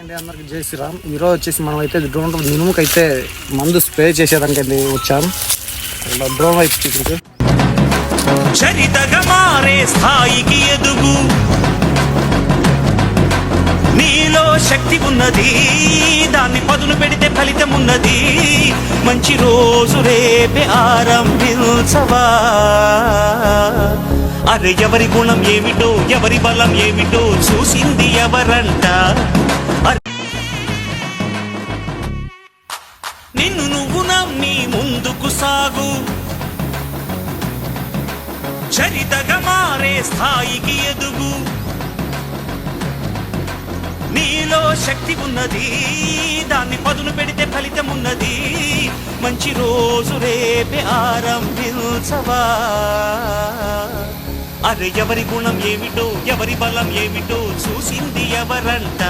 అండి అందరికి జై శ్రీరామ్. ఈరోజు వచ్చేసి మనం అయితే డ్రోన్ మినుముకి అయితే మందు స్ప్రే చేసేదానికి వచ్చాం. డ్రోన్ వైపు చూపించు చరితగా మారే స్థాయికి ఎదుగు. నీలో శక్తి ఉన్నది దాన్ని పదును పెడితే ఫలితం ఉన్నది. మంచి రోజు రేపే ఆరంభించవా? అరే ఎవరి గుణం ఏమిటో ఎవరి బలం ఏమిటో చూసింది ఎవరంట. నిన్ను నువ్వు నమ్మి ముందుకు సాగు. చరితగా మారే స్థాయికి ఎదుగు. నీలో శక్తి ఉన్నది దాన్ని పదును పెడితే ఫలితం ఉన్నది. మంచి రోజు రేపే ఆరంభించవా? అరే ఎవరి గుణం ఏమిటో ఎవరి బలం ఏమిటో చూసింది ఎవరంట?